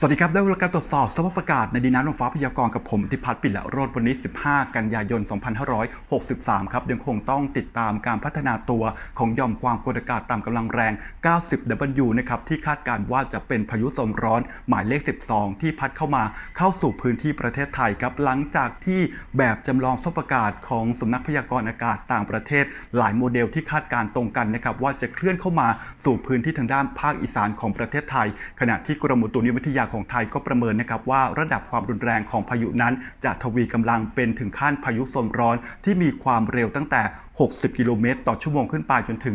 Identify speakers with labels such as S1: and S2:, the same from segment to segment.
S1: สวัสดีครับ ได้เวลาการตรวจสอบสภาพอากาศในดินน้ำลมฟ้าพยากรณ์กับผมทิพัฒน์ปิละโรดวันนี้ 15 กันยายน 2563 ครับ ยังคงต้องติดตามการพัฒนาตัวของย่อมความกดอากาศต่ำกำลังแรง 90 W นะครับ ที่คาดการว่าจะเป็นพายุโซนร้อนหมายเลข 12 ที่พัดเข้ามาเข้าสู่พื้นที่ประเทศไทยครับ หลังจากที่แบบจำลองสภาพอากาศของสำนักพยากรณ์อากาศต่างประเทศ หลายโมเดลที่คาดการตรงกันนะครับว่าจะเคลื่อนเข้ามาสู่พื้นที่ทางด้านภาคอีสานของประเทศไทย ขณะที่กรมอุตุนิยมวิทยาของไทยก็ประเมินนะครับว่าระดับความรุนแรงของพายุนั้น จะทวีกำลังเป็นถึงขั้นพายุโซนร้อนที่มีความเร็วตั้งแต่ 60 กิโลเมตร ต่อชั่วโมงขึ้นไปจนถึง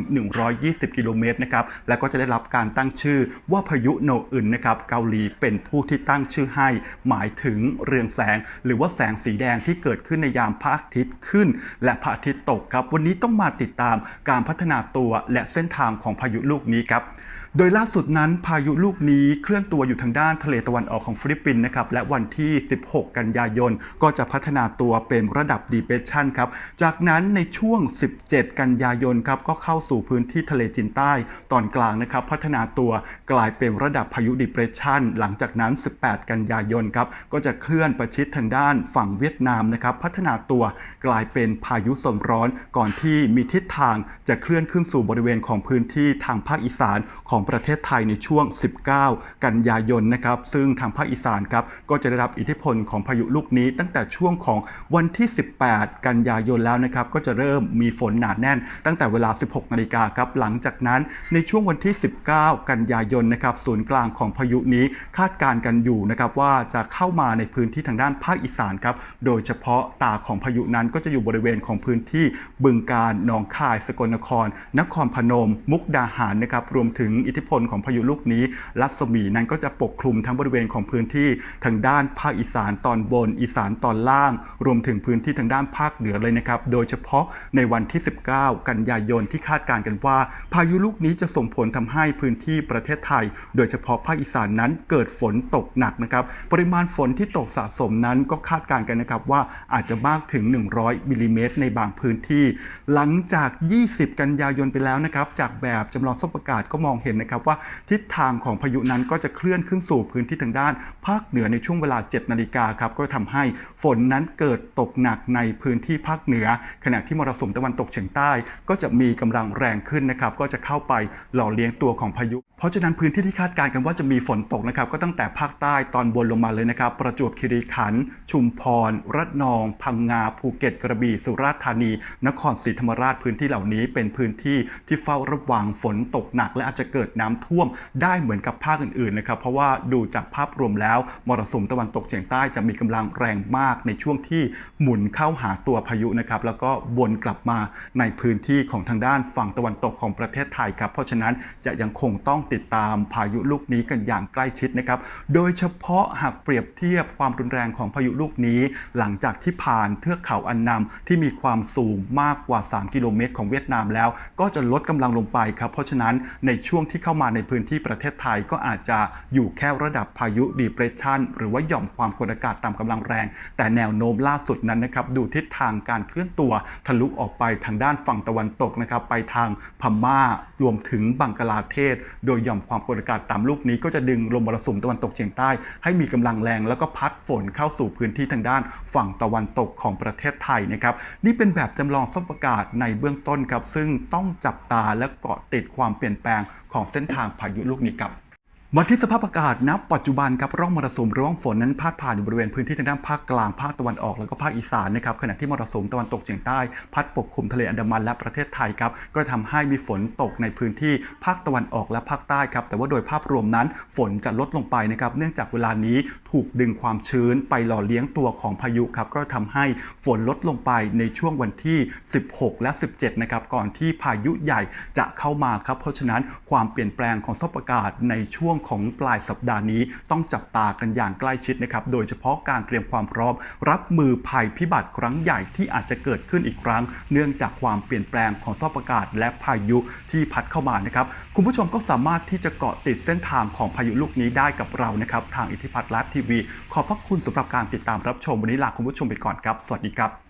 S1: 120 กิโลเมตรนะครับและก็จะได้รับการตั้งชื่อว่าพายุโนอึนนะครับเกาหลีเป็นผู้ที่ตั้งชื่อให้ หมายถึงเรืองแสง หรือว่าแสงสีแดงที่เกิดขึ้นในยามพระอาทิตย์ขึ้น และพระอาทิตย์ตกครับวันนี้ต้องมาติดตามการพัฒนาตัวและเส้นทางของพายุลูกนี้ครับโดยล่าสุดนั้นพายุลูกนี้เคลื่อนตัวอยู่ทางด้านทะเลตะวันออกของฟิลิปปินส์นะครับและวันที่ 16 กันยายน ก็จะพัฒนาตัวเป็นระดับ depression ครับจากนั้นในช่วง 17 กันยายนครับก็เข้าสู่พื้นที่ทะเลจีนใต้ตอนกลางนะครับพัฒนาตัวกลายเป็นระดับพายุ depression หลังจากนั้น 18 กันยายนครับก็จะเคลื่อนประชิดทางด้านฝั่งเวียดนามนะครับพัฒนาตัวกลายเป็นพายุโซนร้อน ก่อนที่มีทิศทางจะเคลื่อนขึ้นสู่บริเวณของพื้นที่ทางภาคอีสานของประเทศไทยในช่วง 19 กันยายนนะครับซึ่งทางภาคอีสานครับก็จะได้รับอิทธิพลของพายุลูกนี้ ตั้งแต่ช่วงของวันที่ 18 กันยายนแล้วนะครับก็จะเริ่มมีฝนหนาแน่น ตั้งแต่เวลา 16 นาฬิกาครับหลังจากนั้นในช่วงวันที่ 19 กันยายนนะครับศูนย์กลางของพายุนี้คาดการณ์กันอยู่นะครับว่าจะเข้ามาในพื้นที่ทางด้านภาคอีสานครับโดยเฉพาะตาของพายุนั้นก็จะอยู่บริเวณของพื้นที่บึงกาฬหนองคาย สกลนคร นครพนม มุกดาหารนะครับรวมถึงอิทธิพลของพายุลูกนี้รัศมีนั้นก็จะปกคลุมทั้งบริเวณของพื้นที่ทางด้านภาคอีสานตอนบน อีสานตอนล่าง รวมถึงพื้นที่ทางด้านภาคเหนือเลยนะครับ โดยเฉพาะในวันที่ 19 กันยายนที่คาดการณ์กันว่า พายุลูกนี้จะส่งผลทำให้พื้นที่ประเทศไทย โดยเฉพาะภาคอีสานนั้นเกิดฝนตกหนักนะครับ ปริมาณฝนที่ตกสะสมนั้นก็คาดการณ์กันนะครับว่าอาจจะมากถึง 100มิลลิเมตรในบางพื้นที่ หลังจาก 20 กันยายนไปแล้วนะครับ จากแบบจำลองสภาพอากาศก็มองเห็นนะครับว่าทิศทางของพายุนั้นก็จะเคลื่อนขึ้นสู่พื้นที่ทางด้าน ภาคเหนือในช่วงเวลา 7 นาฬิกาครับก็ทำให้ฝนนั้นเกิดตกหนักในพื้นที่ภาคเหนือ ขณะที่มรสุมตะวันตกเฉียงใต้ ก็จะมีกำลังแรงขึ้นนะครับก็จะเข้าไปหล่อเลี้ยงตัวของพายุ เพราะฉะนั้นพื้นที่ที่คาดการณ์กันว่าจะมีฝนตกนะครับก็ตั้งแต่ภาคใต้ตอนบนลงมาเลยนะครับ ประจวบคีรีขันธ์ชุมพรระนอง พังงาภูเก็ตกระบี่สุราษฎร์ธานี นครศรีธรรมราชพื้นที่เหล่านี้ เป็นพื้นที่ที่เฝ้าระวังฝนตกหนัก และอาจจะเกิดน้ำท่วมได้เหมือนกับภาคอื่นๆนะครับเพราะว่าดูจากภาพรวมแล้วมรสุมตะวันตกเฉียงใต้จะมีกำลังแรงมากในช่วงที่หมุนเข้าหาตัวพายุนะครับ แล้วก็วนกลับมาในพื้นที่ของทางด้านฝั่งตะวันตกของประเทศไทยครับ เพราะฉะนั้นจะยังคงต้องติดตามพายุลูกนี้กันอย่างใกล้ชิดนะครับ โดยเฉพาะหากเปรียบเทียบความรุนแรงของพายุลูกนี้ หลังจากที่ผ่านเทือกเขาอันนำที่มีความสูงมากกว่า 3 กิโลเมตรของเวียดนามแล้ว ก็จะลดกำลังลงไปครับ เพราะฉะนั้นในช่วงที่เข้ามาในพื้นที่ประเทศไทยก็อาจจะอยู่แค่ระดับพายุดีเพรสชันหรือว่าหย่อมความกดอากาศต่ำกำลังแรง แต่แนวโน้มล่าสุดนั้นนะครับดูทิศทางการเคลื่อนตัวทะลุออกไปทางด้านฝั่งตะวันตกนะครับไปทางพม่ารวมถึงบังกลาเทศ โดยหย่อมความกดอากาศต่ำลูกนี้ก็จะดึงลมมรสุมตะวันตกเฉียงใต้ ให้มีกำลังแรงแล้วก็พัดฝนเข้าสู่พื้นที่ทางด้านฝั่งตะวันตกของประเทศไทยนะครับนี่เป็นแบบจำลองสภาพอากาศในเบื้องต้นครับซึ่งต้องจับตาและเกาะติดความเปลี่ยนแปลงของเส้นทางพายุลูกนี้ครับ วันที่สภาพอากาศณปัจจุบันครับร่องมรสุมร่องฝนนั้นพาดผ่านอยู่บริเวณพื้นที่ทางด้านภาคกลางภาคตะวันออกแล้วก็ภาคอีสานนะครับขณะที่มรสุมตะวันตกเฉียงใต้ พัดปกคลุมทะเลอันดามันและประเทศไทยครับก็ทำให้มีฝนตกในพื้นที่ภาคตะวันออกและภาคใต้ครับแต่ว่าโดยภาพรวมนั้นฝนจะลดลงไปนะครับเนื่องจากเวลานี้ถูกดึงความชื้นไปหล่อเลี้ยงตัวของพายุครับก็ทำให้ฝนลดลงไปในช่วงวันที่ 16 และ 17นะครับก่อนที่พายุใหญ่จะเข้ามาครับเพราะฉะนั้นความเปลี่ยนแปลงของสภาพอากาศในช่วงของปลายสัปดาห์นี้ต้องจับตากันอย่างใกล้ชิดนะครับโดยเฉพาะการเตรียมความพร้อม รับมือภัยพิบัติครั้งใหญ่ที่อาจจะเกิดขึ้นอีกครั้ง เนื่องจากความเปลี่ยนแปลงของสภาพอากาศและพายุที่พัดเข้ามานะครับคุณผู้ชมก็สามารถที่จะเกาะติดเส้นทางของพายุลูกนี้ได้กับเรานะครับทางอิทธิพัฒน์ไลฟ์ทีวีขอบพระคุณสำหรับการติดตามรับชมวันนี้ลาคุณผู้ชมไปก่อนครับ สวัสดีครับ